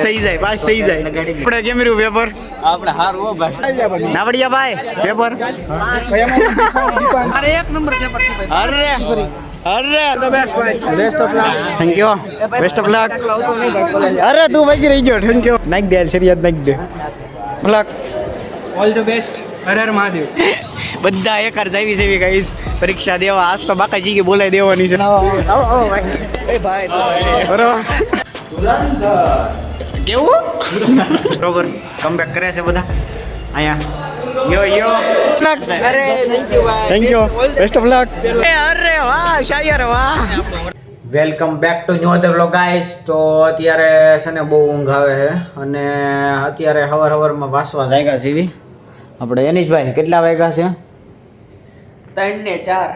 થઈ જાય પાસ થઈ જાય. આપણે કેમ રહ્યું પેપર આપણે હારું હો ભાઈ. નાવડિયા ભાઈ પેપર અરે એક નંબર પેપર છે ભાઈ. અરે અરે. Best of luck thank you best of luck અરે તું બાકી રહી ગયો થેન્ક યુ નાખ દે શરિયાદ નાખ દે. Luck all the best Har Har Mahadev. બધા એકાર જાવી જેવી ગાઈસ પરીક્ષા દેવા આજ તો બાકા જી કે બોલાઈ દેવાની છે. આવો આવો ભાઈ. એ ભાઈ બરોબર. કેવું? બરોબર. કમબેક કરે છે બધા. અહીંયા. Yo yo. અરે થેન્ક યુ ભાઈ thank you best of luck અરે વાહ શાયર વાહ. Welcome back to new other vlog guys તો અત્યારે છે ને બહુ ઊંઘ આવે છે. અને અત્યારે હવાર હવારમાં વાસવા જાગ્યા છે આપણે એનીશભાઈ કેટલા વાગ્યા છે? ત્રણ ને ચાર.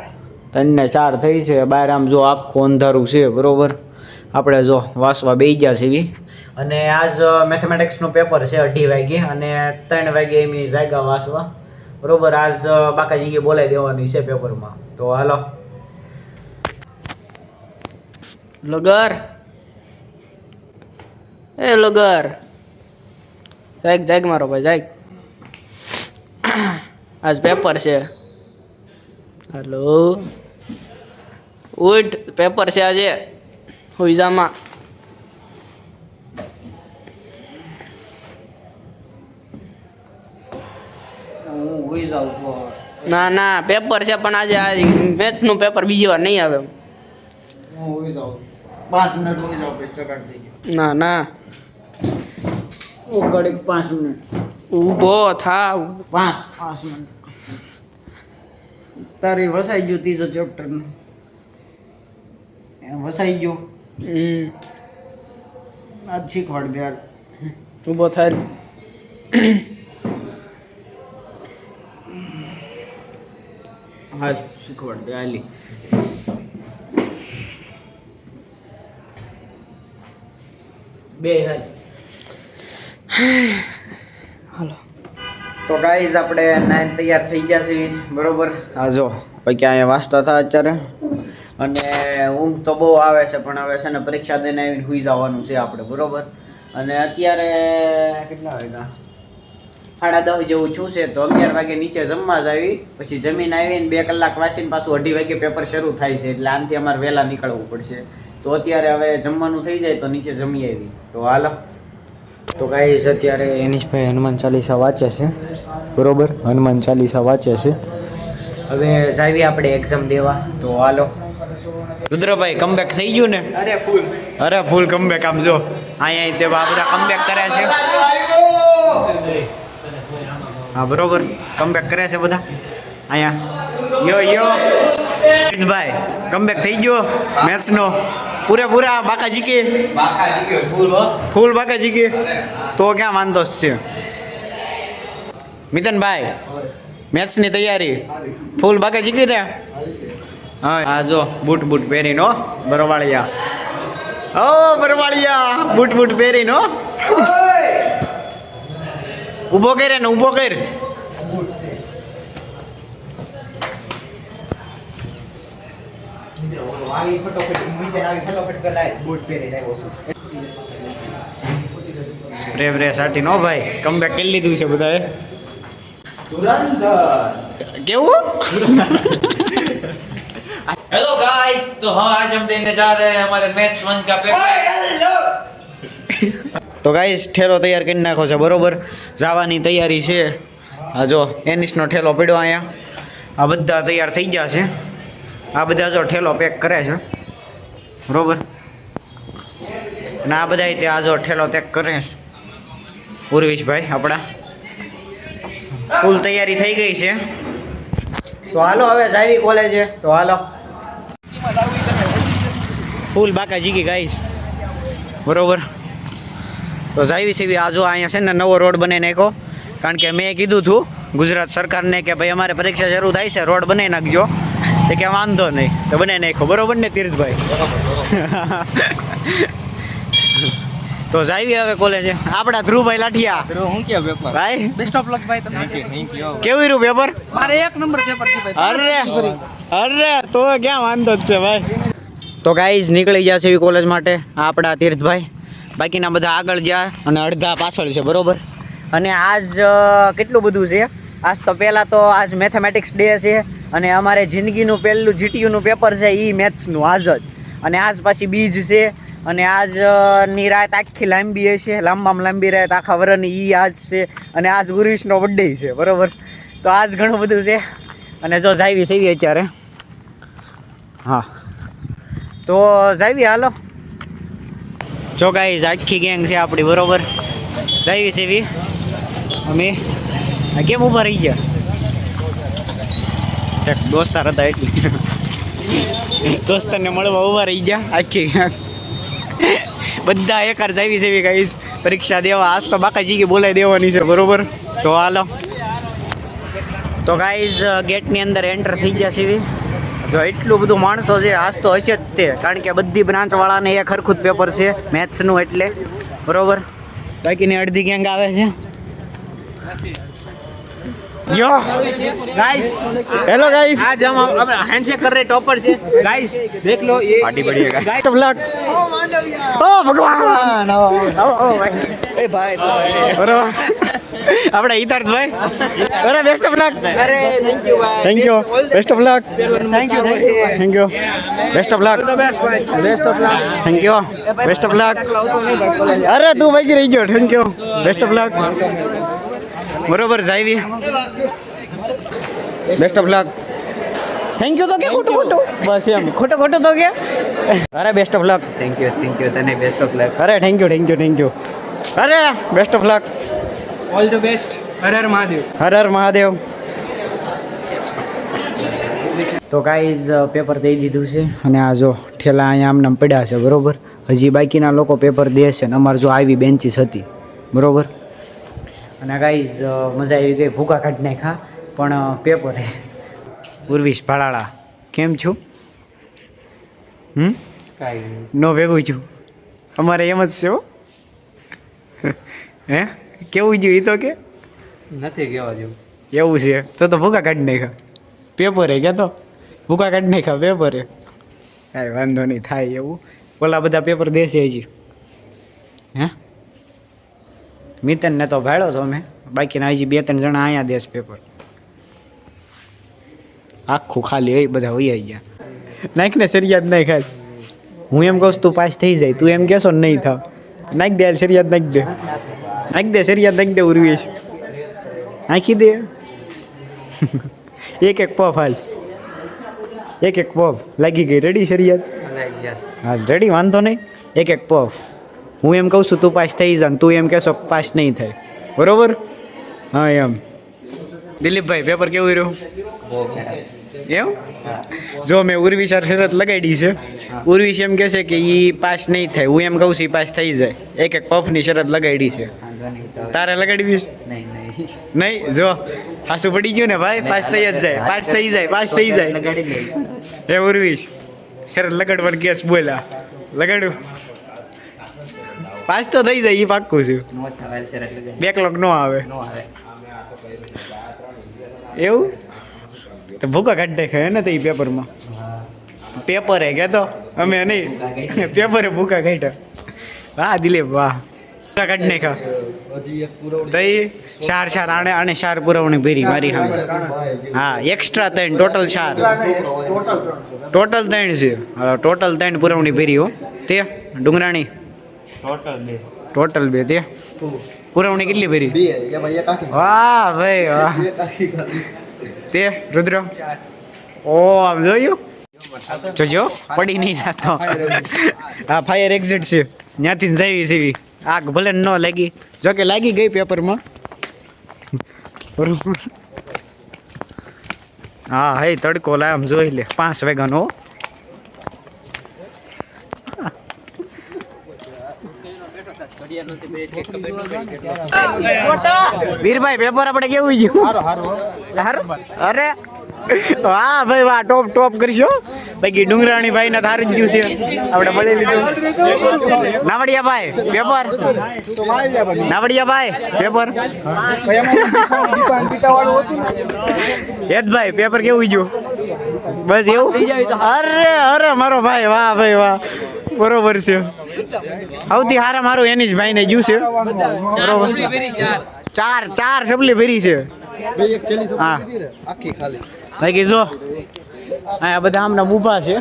ત્રણ ને ચાર થઈ છે. બહાર આમ જો આખું અંધારું છે બરોબર. આપણે જો વાસવા બેસી ગયા છે અને આજ મેથેમેટિક્સનું પેપર છે, અઢી વાગે અને ત્રણ વાગે એમ જાગ્યા વાસવા બરોબર, આજ બાકાજીએ બોલાવી દેવાની છે પેપરમાં તો હાલો. લગર. એ લગર. જાગ જાગ મારો ભાઈ, જાગ. આજ પેપર છે. હેલો. ઉઠ પેપર છે આજે. હુઈજામાં હું હોઈ જાઉં છું ના ના પેપર છે પણ આજે આ મેથ્સનું પેપર બીજી વાર નહીં આવે. હું હોઈ જાઉં. પાંચ મિનિટ હોઈ જાઉં પછી સગાડ થઈ ના ના. ઘડીક પાંચ મિનિટ. ઊભો થાવ. પાંચ પાંચ મિનિટ. તારી વસાઈ ગયું ત્રીજો ચેપ્ટર વસાઈ ગયો. આજ શીખવાડ દે ઊભો ઊભો થાય હાલ શીખવાડ દે હાલી બે હાલ. હાલો તો ગાઈઝ આપણે નાઈન તૈયાર થઈ ગયા છીએ બરોબર? હા જો પછી અહીંયા વાંચતા હતા અત્યારે. અને ઊંઘ તો બહુ આવે છે પણ હવે છે ને પરીક્ષા દઈને આવીને સુઈ જવાનું છે આપણે બરોબર? અને અત્યારે કેટલા વાગ્યા? સાડા દસ જેવું છું છે તો અગિયાર વાગે નીચે જમવા જ આવી. પછી જમીન આવીને બે કલાક વાંચીને પાછું અઢી વાગે પેપર શરૂ થાય છે એટલે આનાથી અમારે વહેલા નીકળવું પડશે. તો અત્યારે હવે જમવાનું થઈ જાય તો નીચે જમી આવી. તો હાલો. તો કાંઈ અત્યારે એનીશભાઈ હનુમાન ચાલીસા વાંચે છે. બરોબર? હનુમાન ચાલીસા વાંચે છે. હવે જાવી આપણે એક્ઝામ દેવા. તો હાલો. રુદ્રભાઈ કમબેક થઈ ગયું ને? અરે ફૂલ અરે ફૂલ કમબેક આમ જો. અહીંયા તે બાબરા કમબેક કરે છે. હા, બરોબર. કમબેક કરે છે બધા? અહીંયા. યો યો. ભાઈ કમબેક થઈ ગયો મેથ્સનો પૂરેપૂરા બાકા જીકે? ફૂલ બાકા જીકે. તો ક્યાં વાંધો છે? મિતનભાઈ મેથ્સની તૈયારી. ફૂલ બાકા જીકી ને? હા હા, જો, બૂટ બૂટ પહેરીને બરવાળિયા. ઓ, બરવાળિયા, બૂટ બૂટ પહેરીને ઊભો કરે ને ઊભો કર આવી ફટોફટ મીટર આવી ફટોફટ કરાય બૂટ પહેરી લાવ્યો છું સ્પ્રે બ્રે સાટી નો ભાઈ કમબેક કરી લીધું છે બધાએ ધુરંધર કેવું हेलो गाइस तो हम आज हम देने जा रहे हैं हमारे मैथ्स वन का पेपर તો ગાઈસ ઠેલો તૈયાર કરી નાખો છે, બરોબર? જવાની તૈયારી છે. આ જો એનિસનો ઠેલો પડ્યો અહીંયા. આ બધા તૈયાર થઈ ગયા છે. આ બધા જો ઠેલો પેક કરે છે. બરોબર? અને આ બધા તે આ જો ઠેલો પેક કરે છે. પૂર્વીશભાઈ આપણા. ફૂલ તૈયારી થઈ ગઈ છે. તો હાલો, હવે જાવી કોલેજે તો હાલો. ફૂલ બાકા જીગી ગાઈશ બરોબર? તો જાવી છે આ જો અહીંયા છે ને નવો રોડ બનાવી નાખ્યો. કારણ કે મેં કીધું હતું ગુજરાત સરકારને કે ભાઈ અમારે પરીક્ષા શરૂ થાય છે રોડ બનાવી નાખજો. તો કે વાંધો નહીં તો બનાવી નાખ્યો. બરોબર ને તીર્થભાઈ તો જાવી હવે કોલેજે. આપણા ધ્રુવભાઈ લાઠિયા. હું કે પેપર ભાઈ? બેસ્ટ ઓફ લક ભાઈ તમને થેન્ક યુ કેવું રહ્યું પેપર મારે એક નંબર પેપર છે ભાઈ. અરે અરે તો ક્યાં વાંધો જ છે ભાઈ? તો ગાઈઝ નીકળી ગયા છે એવી કોલેજ માટે આ આપણા તીર્થભાઈ બાકીના બધા આગળ ગયા અને અડધા પાછળ છે, બરોબર? અને આજ કેટલું બધું છે? આજ તો પહેલાં તો આજ મેથેમેટિક્સ ડે છે અને અમારે જિંદગીનું પહેલું જીટીયુનું પેપર છે એ મેથ્સનું આજ જ. અને આજ પાછી બીજ છે અને આજની રાત આખી લાંબી હશે, લાંબામાં લાંબી રાત આખા વરની એ આજ છે અને આજ ગુરુષનો બર્થડે છે, બરોબર? તો આજ ઘણું બધું છે. અને જો જાવી સેવી અત્યારે. હા. તો જાવી, હાલો. જો ગાઈઝ આખી ગેંગ છે આપણી, બરોબર? જાવી સેવી અમે? કેમ ઊભા રહી ગયા? દોસ્તાર હતા એટલી. દોસ્તારને મળવા ઊભા રહી ગયા, આખી ગેંગ બધા એકાર જાવી સેવી ગાઈઝ પરીક્ષા દેવા, આજ તો બાકા કે બોલાવી દેવાની છે, બરોબર? તો હાલો. તો ગાઈઝ ગેટની અંદર એન્ટર થઈ ગયા સીવી જો એટલું બધું માણસો છે આજ તો હશે જ તે કારણ કે બધી બ્રાન્ચવાળાને એક હરખું જ પેપર છે મેથ્સનું એટલે બરોબર બાકીની અડધી ગેંગ આવે છે યો गाइस હેલો ગાઈસ आज हम अब हैंडशेक कर रहे टॉपर से गाइस देख लो ये પાર્ટી પડી ગાઈસ બેસ્ટ ઓફ લક ઓ ભગવાન ઓ ઓ ઓ ભાઈ એ ભાઈ બરોબર આપણા હિતાર્થભાઈ અરે બેસ્ટ ઓફ લક અરે થેન્ક યુ ભાઈ. Thank you best of luck thank you thank you best of luck best of luck thank you best of luck અરે તું ભાઈ રહી ગયો. Thank you best of luck બરોબર જાવી best of luck thank you તો કે ખોટું ખોટું? બસ એમ. ખોટું ખોટું તો કે? અરે best of luck thank you thank you તને બેસ્ટ ઓફ લક અરે thank you thank you thank you અરે best of luck all the best Har Har Mahadev Har Har Mahadev તો ગાઈઝ પેપર દઈ દીધું છે અને આ જો ઠેલા અહીંયા આમને પડ્યા છે બરાબર? હજી બાકીના લોકો પેપર દે છે અને અમારે જો આવી બેન્ચીસ હતી બરાબર? અને ગાઈઝ મજા આવી ગઈ ભૂકા કાઢી નાખા પણ પેપર ઉર્વિશ ભાડાળા કેમ છું? હમ? કાંઈ નો ભેગું છું. અમારે એમ જ છે હો. હે? કેવું જોયું એ તો કે? નથી કહેવા જેવું. એવું છે. તો તો ભૂકા કાઢી નાખ્યા. પેપર હે કે તો? ભૂકા કાઢી નાખ્યા પેપર હે કાંઈ વાંધો નહીં થાય એવું. ઓલા બધા પેપર દેશે હજી. હે? મિતનને તો ભાડ્યો તો અમે. બાકીના હજી બે ત્રણ જણા અહીંયા દેશ પેપર આખું ખાલી હોય બધા હોય ગયા. નાખને સરિયાદ નાખ ખાલી હું એમ કહું છું તું પાસ થઈ જાય. તું એમ કહેશો નહીં થાવ. નાખ દે હાલ શરિયાત નાખ દે નાખ દે શરિયાત નાખ દે ઉર્વેશ નાખી દે એક એક પફ હાલ એક એક પફ લાગી ગઈ રેડી શરિયાત હા રેડી વાંધો નહીં એક એક પફ હું એમ કહું છું તું પાસ થઈ જા ને તું એમ કહેશો કે પાસ નહીં થાય બરોબર હા એમ દિલીપભાઈ પેપર કેવું રહ્યું એમ? જો મેં ઉર્વી સર શરત લગાડી છે. ઉર્વી એમ કહે છે કે એ પાસ નહીં થાય. હું એમ કહું છું પાસ થઈ જાય. એક એક પફની શરત લગાડી છે. તારે લગાડવી છે? નહીં જો હાસું પડી ગયું ને ભાઈ? પાસ થઈ જ જાય. પાસ થઈ જાય પાસ થઈ જાય. એ ઉર્વીશ શરત લગાડવાનું કેસ બોલા લગાડું. પાસ તો થઈ જાય એ પાક્કું છે. બેકલોગ નો આવે. એવું? તો ભૂકા કાઢી નાખે ને તો એ પેપરમાં? પેપર હે કે તો? અમે નહીં. પેપરે ભૂકા કાઢ્યા. વાહ દિલીપ વાહ. ભૂકા કાઢી નાખ્યા. તો એ ચાર ચાર આણે આણે ચાર પુરવણી ભરી મારી સામે. હા એક્સ્ટ્રા ત્રણ ટોટલ ચાર. ટોટલ ત્રણ છે. હા, ટોટલ ત્રણ પુરવણી ભરી હો. તે ડુંગરાણી? ટોટલ બે. ટોટલ બે તે. પુરવણી કેટલી ભરી? બે એમાં એક આખી. વાહ ભાઈ વાહ. તે, રુદ્ર. ઓ, આમ જોયું? જોજો, પડી નહીં જાતો. હા ફાયર એક્ઝિટ છે. ત્યાંથી ને જેવી આગ ભલે ન લાગી. જો કે લાગી ગઈ પેપરમાં. બરોબર હા, હે, તડકો લાય, આમ જોઈ લે. પાંચ વાગ્યાનો. વીરભાઈ પેપર આપણે કેવું ગયું? અરે વાહ ભાઈ વાહ ટોપ ટોપ કરશો બાકી ડુંગરાણી ભાઈ ને થારું જ ગયું છે. આપણે મળી લીધું. નાવડિયા ભાઈ પેપર નાવડિયા ભાઈ પેપર યદભાઈ પેપર કેવું ગયું? બસ એવું? અરે અરે મારો ભાઈ વાહ ભાઈ વાહ. બરોબર છે. સૌથી હારા મારું એની જ ભાઈને ગયું છે. બરોબર. ચાર ચાર સબલી ભરી છે. બાકી જો અહીંયા બધા આમનામ ઊભા છે.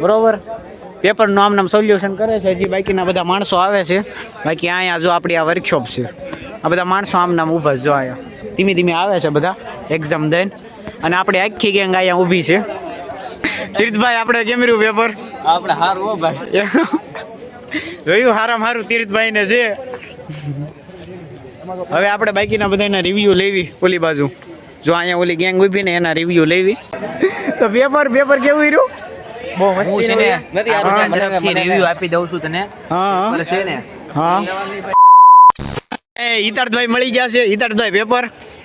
બરોબર. પેપરનું આમનામ સોલ્યુશન કરે છે. હજી બાકીના બધા માણસો આવે છે. બાકી અહીંયા જો આપણી આ વર્કશોપ છે. આ બધા માણસો આમનામ ઊભા જો અહીંયા. ધીમે ધીમે આવે છે બધા. એક્ઝામ દઈને. અને આપણી આખી ગેંગ અહીંયા ઊભી છે. તીર્થભાઈ આપણે કેમ રહ્યું પેપર? આપણે હારું હો ભાઈ. જોયું? હારામ હારું તીર્થભાઈને છે. હવે આપણે બાકીના બધાના રિવ્યુ લેવી ઓલી બાજુ. જો અહીંયા ઓલી ગેંગ ઊભી ને એના રિવ્યુ લેવી. તો પેપર પેપર કેવું રહ્યું? બહુ મસ્તી છે ને. નથી આ રિવ્યુ આપી દઉં છું તને. હા છે ને. હા. એ હિતાર્થભાઈ મળી ગયા છે. હિતાર્થભાઈ પેપર?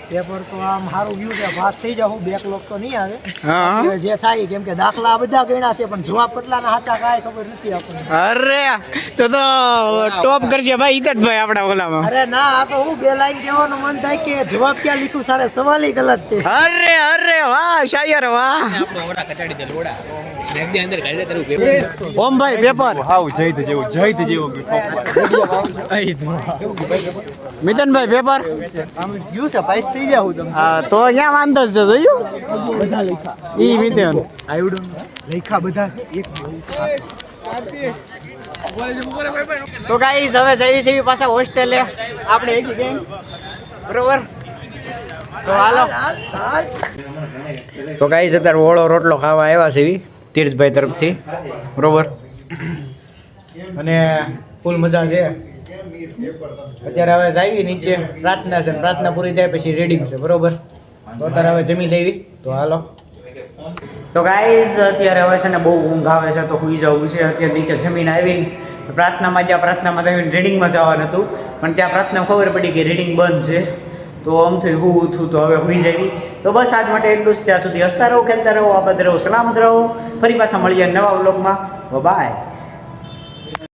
પેપર તો આમ સારું ગયું છે. પાસ થઈ જાવ બેકલોગ તો નહીં આવે. જે થાય કેમ કે દાખલા બધા ગણ્યા છે પણ જવાબ કેટલાના સાચા કાંઈ ખબર નથી આપણને. અરે તો તો ટોપ કરશે ભાઈ હિતાર્થભાઈ આપણા ઓલામાં. અરે ના આ તો હું બે લાઈન કહેવાનું મન થાય કે જવાબ ક્યાં લીખું સારે સવાલ ગલત છે. અરે અરે વાહ શાયર વાહ. ઓમભાઈ ઓડા કટાડી દે ગયું છે પાસ થઈ જાવ પેપર હા તો ક્યાં વાંધો જ છે જોયું ઈ મિતન. લેખા બધા છે એક તો ગાઈઝ હવે જઈ છે પાછા હોસ્ટેલે. આપણે એક ગેંગ બરોબર? તો હાલો. તો ગાઈઝ અત્યારે ઓળો રોટલો ખાવા આવ્યા છે તીર્થભાઈ તરફથી. બરોબર? અને ફૂલ મજા છે. અત્યારે હવે જાવી નીચે. પ્રાર્થના છે પ્રાર્થના પૂરી થાય પછી રેડિંગ છે. બરોબર? તો અત્યારે હવે જમી લેવી. તો હાલો. તો ગાઈઝ અત્યારે હવે છે ને બહુ ઊંઘ આવે છે તો સુઈ જવું છે. અત્યારે નીચે જમીન આવીને પ્રાર્થનામાં જ્યાં પ્રાર્થનામાં આવીને રીડિંગમાં જવાનું હતું. પણ ત્યાં પ્રાર્થના ખબર પડી કે રીડિંગ બંધ છે. તો આમ થયું, હું ઉઠું તો હવે હુઈ જવી તો બસ આજ માટે એટલું જ. ત્યાં સુધી હસતા રહો, ખેલતા રહો આબાદ રહો સલામત રહો. ફરી પાછા મળીએ નવા વ્લોગમાં. બાય